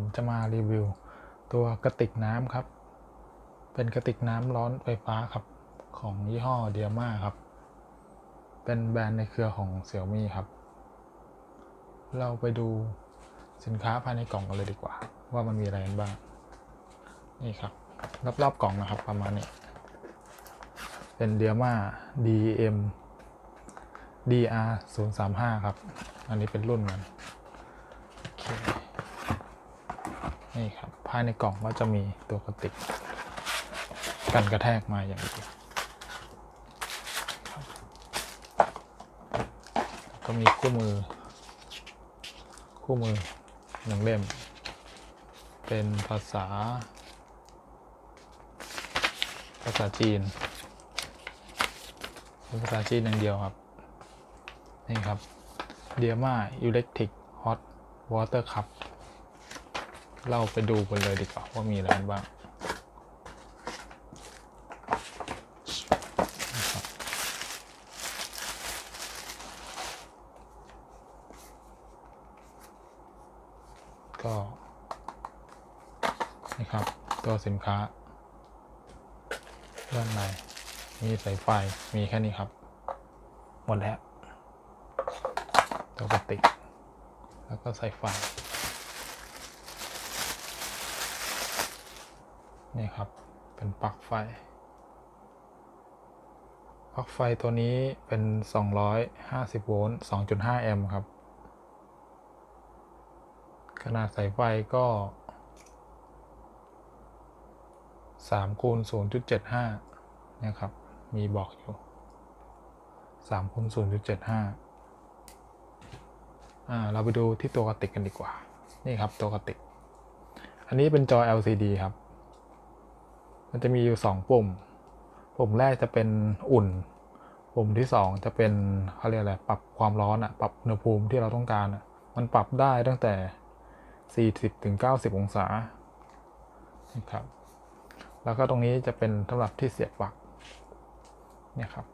ผมจะมารีวิว ตัวกระติกน้ำครับ เป็นกระติกน้ำร้อนไฟฟ้าครับ ของยี่ห้อเดียมาครับ เป็นแบรนด์ในเครือของเสี่ยมี่ครับ เราไปดูสินค้าภายในกล่องกันเลยดีกว่า ว่ามันมีอะไรกันบ้าง นี่ครับ รอบๆกล่องนะครับ ประมาณนี้ เป็นเดียมา DM DR 0 3 5 ครับ อันนี้เป็นรุ่นมันโอเค นี่ครับภายในกล่องก็จะมีตัวกระติกกันกระแทกมาอย่างดีครับก็มีคู่มือ คู่มือหนึ่งเล่ม เป็นภาษา ภาษาจีนเป็นภาษาจีนอย่างเดียวครับ นี่ครับเดียมาอิเล็กทริกฮอตวอเตอร์คัพ เราไปดูกันเลยดีกว่าว่ามีอะไรบ้างก็นี่ครับ ตัวสินค้าด้านในมีสายไฟมีแค่นี้ครับ หมดแล้วตัวกระติก แล้วก็สายไฟ นี่ครับ เป็นปลั๊กไฟ ปลั๊กไฟตัวนี้เป็น 250 โวลต์ 2.5 แอมป์ครับ ขนาดสายไฟก็3คูณ0.75นะครับ มีบอกอยู่3คูณ0.75อ่า เราไปดูที่ตัวกระติกกันดีกว่า นี่ครับตัวกระติก อันนี้เป็นจอ LCD ครับ มันจะมีอยู่ 2 ปุ่ม ปุ่มแรกจะเป็นอุ่น ปุ่มที่ 2 จะเป็นเขาเรียกอะไร ปรับความร้อนอะปรับอุณหภูมิที่เราต้องการอะมันปรับได้ตั้งแต่ 40ถึง90 องศานะครับ แล้วก็ตรงนี้จะเป็นสำหรับที่เสียบปลั๊กเนี่ยครับ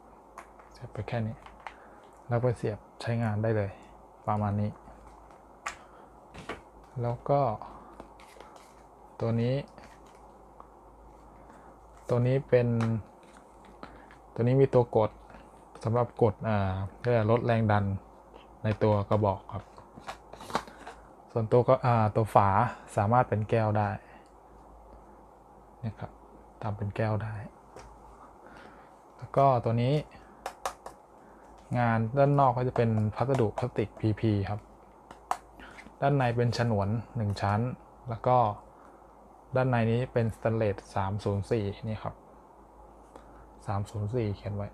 เสียบไปแค่นี้ แล้วไปเสียบใช้งานได้เลย ประมาณนี้ แล้วก็ ตัวนี้ ตัวนี้เป็นตัวนี้มีตัวกดสำหรับกดอ่าเพื่อลดแรงดันในตัวกระบอกครับ ส่วนตัวก็อ่าตัวฝาสามารถเป็นแก้วได้นะครับทำเป็นแก้วได้ แล้วก็ตัวนี้ งานด้านนอกก็จะเป็นพัสดุพลาสติก PP ครับ ด้านในเป็นฉนวน 1 ชั้น แล้วก็ ด้านในนี้เป็นสแตนเลส304นี่ครับ304เขียนไว้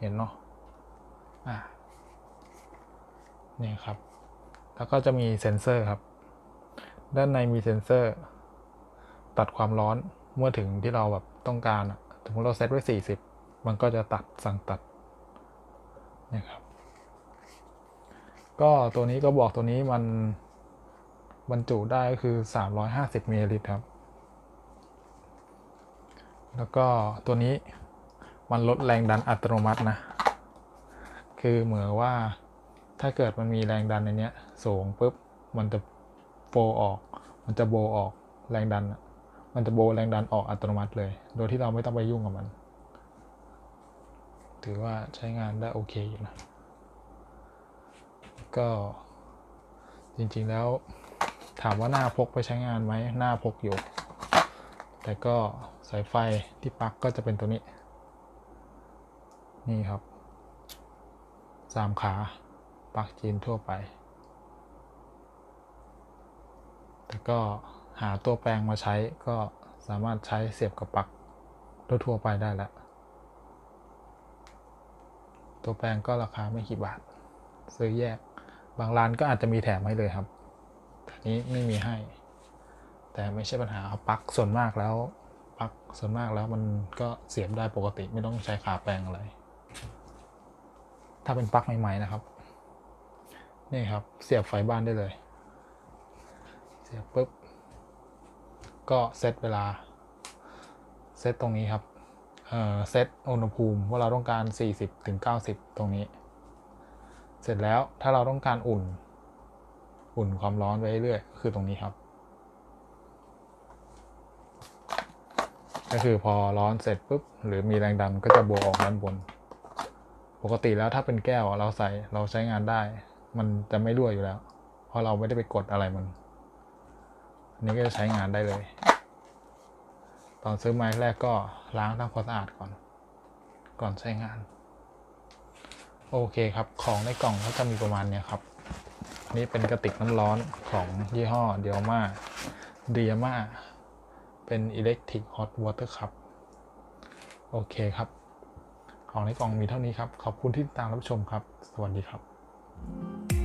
เห็นเนาะอ่านี่ครับ แล้วก็จะมีเซ็นเซอร์ครับ ด้านในมีเซ็นเซอร์ ตัดความร้อนเมื่อถึงที่เราแบบต้องการอะสมมติเราเซตไว้ 40 มันก็จะตัดสั่งตัดนี่ครับ ก็ตัวนี้ก็บอกตัวนี้มันบรรจุได้ก็คือ 350มิลลิลิตรครับ แล้วก็ตัวนี้มันลดแรงดันอัตโนมัตินะ คือเหมือนว่าถ้าเกิดมันมีแรงดันในนี้สูงปุ๊บ มันจะโฟออก มันจะโบออกแรงดัน มันจะโบแรงดันออกอัตโนมัติเลย โดยที่เราไม่ต้องไปยุ่งกับมัน ถือว่าใช้งานได้โอเคอยู่นะ ก็จริงๆแล้วถามว่าหน้าพกไปใช้งานไหมหน้าพกอยู่ แต่ก็สายไฟที่ปลั๊กก็จะเป็นตัวนี้ นี่ครับสามขาปลั๊กจีนทั่วไป แต่ก็หาตัวแปลงมาใช้ก็สามารถใช้เสียบกับปลั๊กทั่วๆไปได้แล้ว ตัวแปลงก็ราคาไม่กี่บาท ซื้อแยก บางร้านก็อาจจะมีแถมให้เลยครับแต่นี้ไม่มีให้ แต่ไม่ใช่ปัญหาครับปลั๊กส่วนมากแล้วปลั๊กส่วนมากแล้วมันก็เสียบได้ปกติไม่ต้องใช้ขาแปลงอะไร ถ้าเป็นปลั๊กใหม่ๆนะครับ นี่ครับเสียบไฟบ้านได้เลย เสียบปุ๊บ ก็เซตเวลา เซตตรงนี้ครับเอ่อเซตอุณหภูมิว่าเราต้องการ 40ถึง90 ตรงนี้ เสร็จแล้วถ้าเราต้องการอุ่น อุ่นความร้อนไว้เรื่อยๆคือตรงนี้ครับ ก็คือพอร้อนเสร็จปุ๊บหรือมีแรงดันก็จะโบว์ออกด้านบน ปกติแล้วถ้าเป็นแก้วเราใส่เราใช้งานได้ มันจะไม่รั่วอยู่แล้ว เพราะเราไม่ได้ไปกดอะไรมันอันนี้ก็จะใช้งานได้เลย ตอนซื้อไม้แรกก็ล้างทำความสะอาดก่อน ก่อนใช้งาน โอเคครับ ของในกล่องก็จะมีประมาณเนี้ยครับ นี่เป็นกระติกน้ำร้อนของยี่ห้อเดียมาเดียมา เป็น Electric Hot Water Cup โอเคครับ ของในกล่องมีเท่านี้ครับ ขอบคุณที่ติดตามรับชมครับ สวัสดีครับ